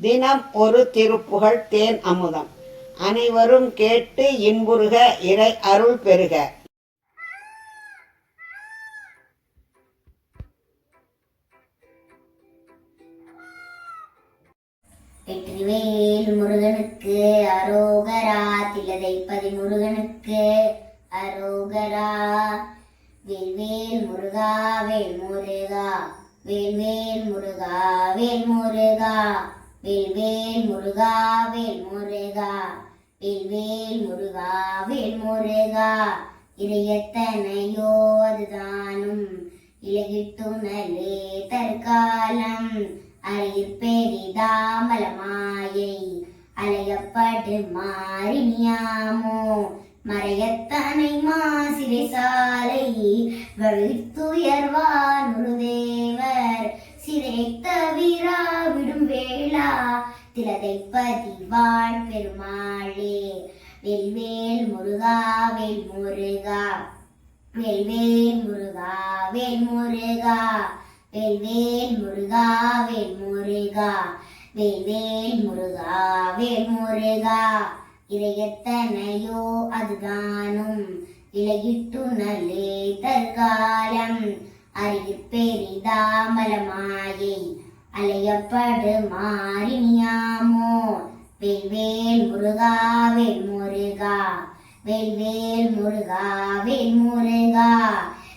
தினம் ஒரு திருப்புகழ் தேன் அமுதம். அனைவரும் கேட்டு இன்புறுக இறை அருள் பெறுக. வெற்றிவேல் முருகனுக்கு அரோகரா திலதைப்பதி முருகனுக்கு அரோகரா. வேல்வேல் முருகா வேல் முருகா வேல்வேல் முருகா வேல் முருகா வேல்வேல் முருகா வேல் முருகா வேல்வேல் முருகா வேல் முருகா. இறையத்தனையோ அதுதானும் இலகிட்டுணலே தற்காலம். அறையில் பெரிதாமலமாயை அலையப்படு மாறினியாமோ மறையத்தனை மாசிறை சாலை வழித்துயர்வான் முருதேவர். விடும் திலதை பதிவாள் பெருமாளே. வெல்வேல் முருகா வேல் முருகா. வெல்வேல் முருகா வேல் முருகா. வெல்வேல் முருகா வேல் முருகா. வெல்வேல் முருகா வேல் முருகா. இறையத்தனையோ அதுதானும். இலையிட்டு நல்லே தற்காலம். அறிவு பெரிதாமலமாயை. அலையப்படு மாறினியாமோ? வெல்வேல் முருகா வேல் முருகா. வெல்வேல் முருகா வேல் முருகா.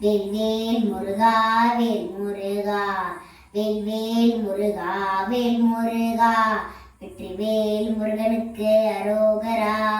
வெல்வேல் முருகா வேல் முருகா. வெல்வேல் முருகா வேல் முருகா. வெற்றிவேல் முருகனுக்கு அரோகரா.